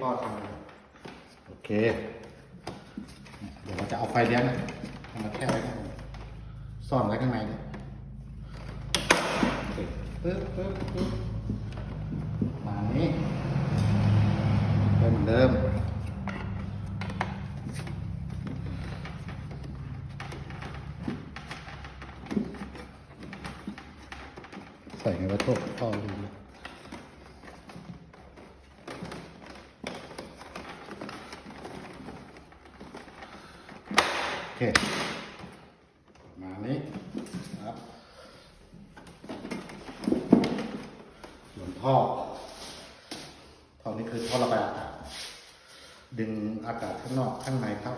พ่อทำโอเค เดี๋ยวเราจะเอาไฟเลี้ยงนะเอามาแค่ไว้ข้างบนซ่อนไว้ข้างในนี่โอเคปึ๊บปึ๊บปึ๊บมานี้เดิมเหมือนเดิมใส่ไงวะโทษพ่อดู เคมานี้ครับ ส่วนท่อท่อนี้คือท่อระบายอากาศดึงอากาศข้างนอกข้างในเข้า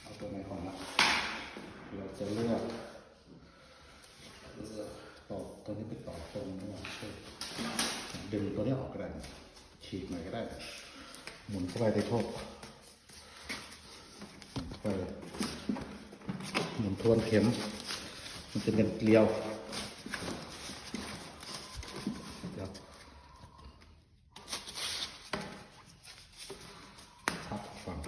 เอาตัวไหนก่อนนะเราจะเลือกต่อตัวนี้ไปต่อตรงนี้ดึงตัวนี้ออกก็ได้ฉีกหน่อยก็ได้ หมุนเข้าไปในท่อ เปเลยหมุนทวนเข็ม มันจะเป็นเกลียวเดี๋ยวทับฝั่ง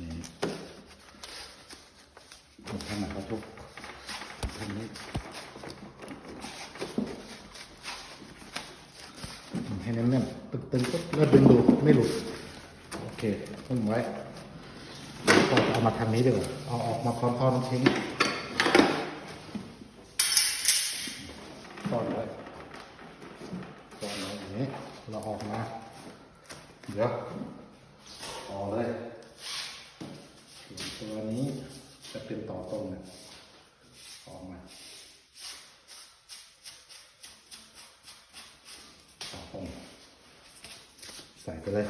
นี่ผมทำหนักกระทุกทำนี้ ให้แน่นๆตึงๆปุ๊บแล้วดึงดูไม่หลุดโอเคพุ่งไว้ก็เอามาทางนี้ดีกว่าเอาออกมาพร้อมๆทิ้งซ่อนไว้ซ่อนไว้อย่างนี้เราออกมาเดี๋ยวออกเลยตัวนี้จะเป็นต่อตรงเนี่ยออกมา ใส่ไปเลย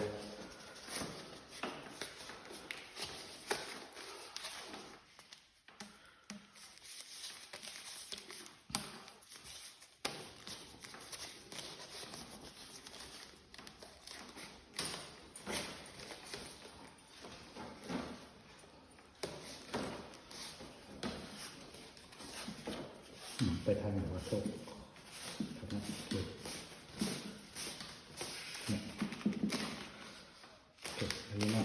ไปทางหนวโซ่างนั้นดูเนี่ยโอเคอันนี้นะ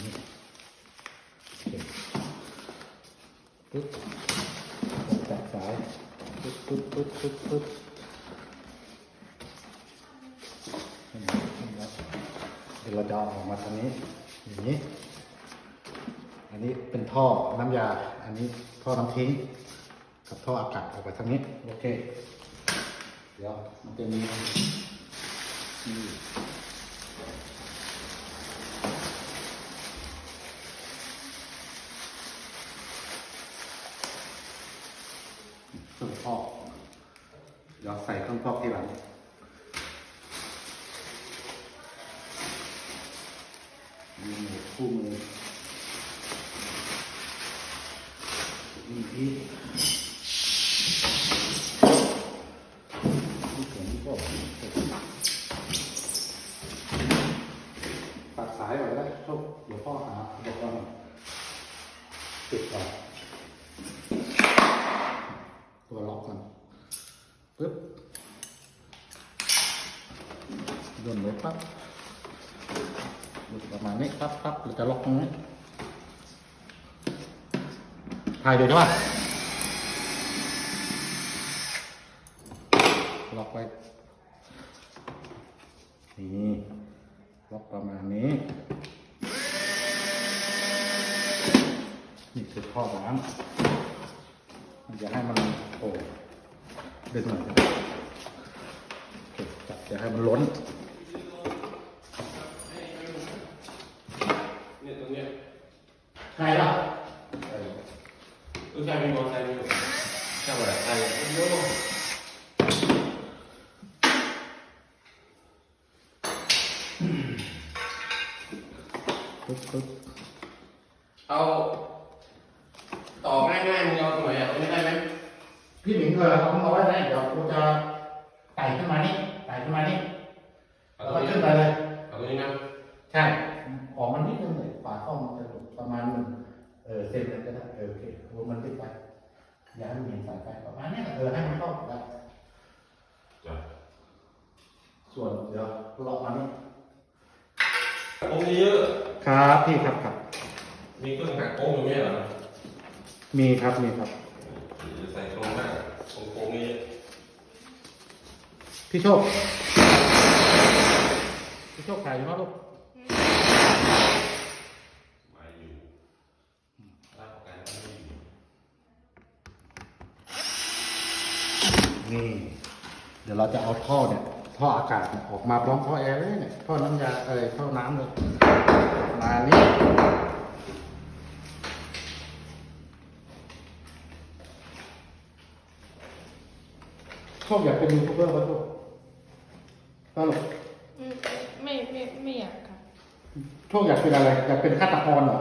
นี่โอเค ปึ๊บจับสายปึ๊บปึ๊บปึ๊บปึ๊บปึ๊บเห็นไหมเห็นไหมเดี๋ยวเราจะเอออกมาทางนี้อย่างนี้ อันนี้เป็นท่อน้ำยา อันนี้ท่อน้ำทิ้ง กับท่ออากาศออกไปทางนี้โอเค เดี๋ยวมันจะมีมีเครื่ อก เดี๋ยวใส่เครื่องฟอกที่หลังมีหมูคู่มือมีที่ผมก็ตัดสายไว้แล้วโชคเดี๋ยวพ่อหาอุปกรณ์ติดก่อนตัวล็อกกันปึ๊บ โยนไว้ปั๊บหลุดประมาณนี้ปั๊บปั๊บเราจะล็อกตรงนี้ถ่ายดูใช่ป่ะล็อกไว้นี่ล็อกประมาณนี้ นี่คือท่อน้ำมันจะให้มันโอ้ดึงหน่อยจับจะให้มันล้น เนี่ยตรงเนี้ย ใครล่ะ ลูกชายมีมอเตอร์ไซค์อยู่ใช่ไหมใช่โย่ ปึ๊บปึ๊บเอาต่อง่ายๆมึงเอาตรงไหนอะตรงนี้ได้ไหมพี่หมิงเออเอามาไว้ไหนเดี๋ยวกูจะไต่ขึ้นมานี่ไต่ขึ้นมานี่เอาแล้วตรก็งนี้ขึ้นไปเลย เอาตรงนี้นะใช่ออกมันนิดนึงเลยฝาข้อมันจะหลุดประมาณหนึ่งเออเซนเลยก็ได้เออโอเครวมมันติดไปอย่าให้มันเห็นฝาสายไฟประมาณเนี้ยเออให้มันเข้ากันจ้ะส่วนเดี๋ยวเลาะมานี่โอ้มีเยอะ ครับพี่ครับครับ มีเครื่องหักโค้งอยู่ไหมเหรอมีครับมีครับจะใส่ตรงหน้าตรงโค้งนี้พี่โชค พี่โชคขายอยู่เนาะลูกมาอยู่รับประกันว่าไม่อยู่นี่ เดี๋ยวเราจะเอาท่อเนี่ย ท่ออากาศเนี่ยออกมาพร้อมท่อแอร์เลยเนี่ยท่อน้ำยาเอ้ยท่อน้ำเลย มานี่โชคอยากเป็นยูทูบเบอร์ป่ะโชคตลกอืมไม่ไม่ไม่อยากค่ะโชคอยากเป็นอะไร อยากเป็นฆาตกรเหรอ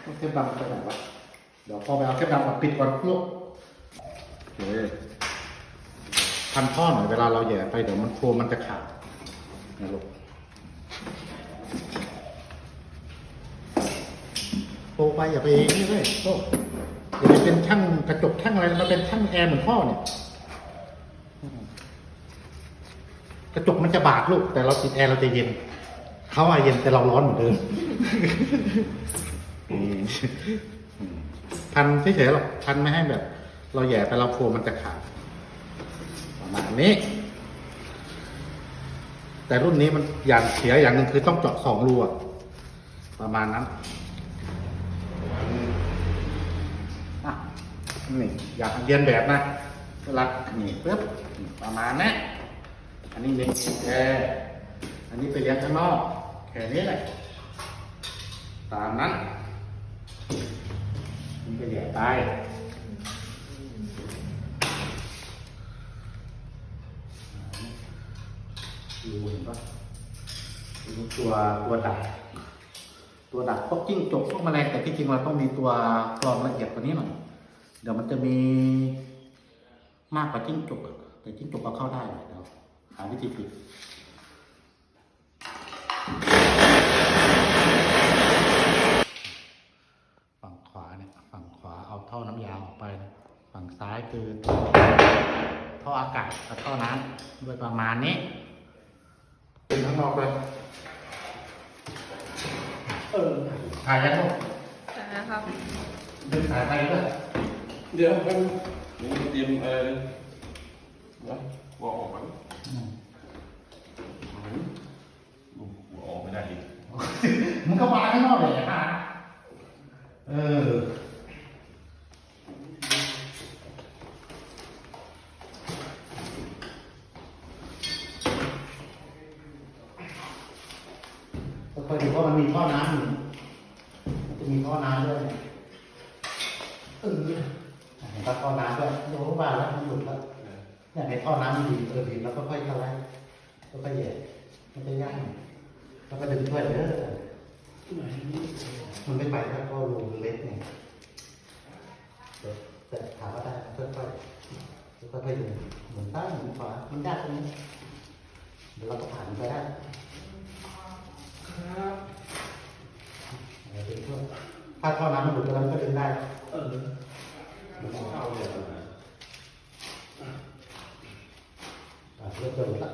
เอาเทปดำไปไหนวะเดี๋ยวพอไปเอาเทปดำมาปิดก่อนลูกโอเค พันท่อหน่อยเวลาเราแหย่ไปเดี๋ยวมันโฟมมันจะขาดนะลูกโตไปอย่าไปนี่เลยโตอย่าไปเป็นช่างกระจกช่างอะไรมาเป็นช่างแอร์เหมือนพ่อเนี่ยกระจกมันจะบาดลูก แต่เราติดแอร์เราจะเย็นเขาอะเย็นแต่เราร้อนเหมือนเดิมพันเฉยๆหรอกพันไม่ให้แบบ เราแหย่ไปเราโฟมมันจะขาด มาณนี้ แต่รุ่นนี้มันอย่างเสียอย่างหนึ่งคือต้องเจาะสองรูประมาณนั้นนี่อยากเรียนแบบนะรัดนี่ปึ๊บประมาณนี้อันนี้เล็กแค่อันนี้ไปเรียนข้างนอกแค่นี้แหละ ตามนั้นมันก็แหย่ไป ดูเห็นปะดูตัวตัวดัก ตัวดักพวกจิ้งจกพวกแมลงแต่ที่จริงเราต้องมีตัวกรองละเอียดกว่านี้หน่อยเดี๋ยวมันจะมีมากกว่าจิ้งจกแต่จิ้งจกเอาเข้าได้เดี๋ยวหาวิธีปิดฝั่งขวาเนี่ยฝั่งขวาเอาท่อน้ำยาออกไปนะฝั่งซ้ายคือท่ออากาศกับท่อน้ำโดยประมาณนี้ นข้างนอกเลยเออถ่ายยังลูกนะครับ ดึงสายไปด้วยเดี๋ยวกันนี่เตรียมเออนะหัวออกมั้งอืมหัวออกไม่ได้ดิมึงก็มาข้างนอกเลยฮะเออ อยดูว่ามันมีท่อน้ำอยู่มันจะมีท่อน้ำด้วยเออเห็นปะท่อน้ำด้วยโอ้บ้าแล้วมันหลุดแล้วเนี่ยในท่อน้ำมันดีเออดีแล้วก็ค่อยเข้าไว้ก็ค่อยแย่มันจะย่างแล้วก็ดึงช่วยเด้อมันไม่ไปถ้าก็รูมันเล็กไงเดี๋ยแต่ถามว่าได้ค่อยๆค่อยๆดึงเหมือนตั้งเหมือนขวามันยากตรงนี้เดี๋ยวเราก็ผ่านไปได้ ถ้าท่อน้ำมันหลุดแล้วมันก็ดึงได้ เออเข้าเลยนะอ่าเริ่มจะหลุดละ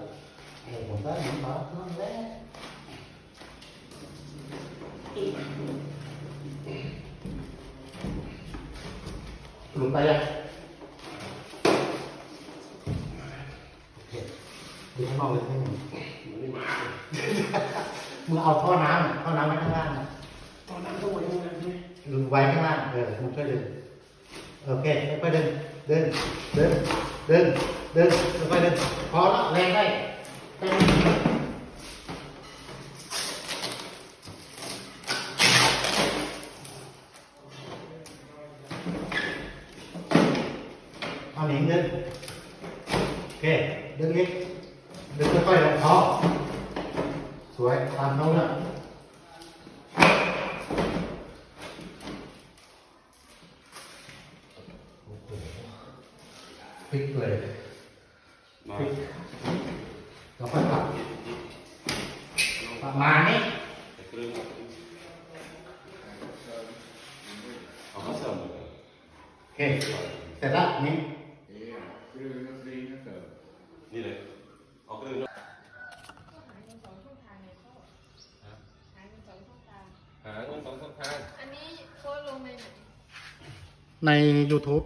เออผมได้หมุนขวานั่นแหละหลุดไปยังโอเคดูข้างนอกเลยให้หนึ่งมันไม่มา มึงเอาท่อน้ำอะท่อน้ำไว้ข้างล่างนะตอนนั้นต้องไว้ตรงนั้นใช่ไหมหรือไว้ข้างล่างเออมึงช่วยดึงโอเคค่อยๆดึงดึงดึงดึงดึงค่อยๆดึงพอละแรงได้แค่นี้เอาหนิงดึงโอเค ดึงอีกดึงค่อยๆลงท้อสวยตามเขาเนี่ย พลิกเลยมาพลิกแล้วก็ตัดประมาณนี้คกลืนเอาเขาเสริมเลยโอเคเสร็จแล้วนี่นี่เลยเอากลืนเนาะหาเงินสองช่องทางไงพ่อหาเงินสองช่องทางหาเงินสองช่องทาง อันนี้โพสต์ลงในไหนใน YouTube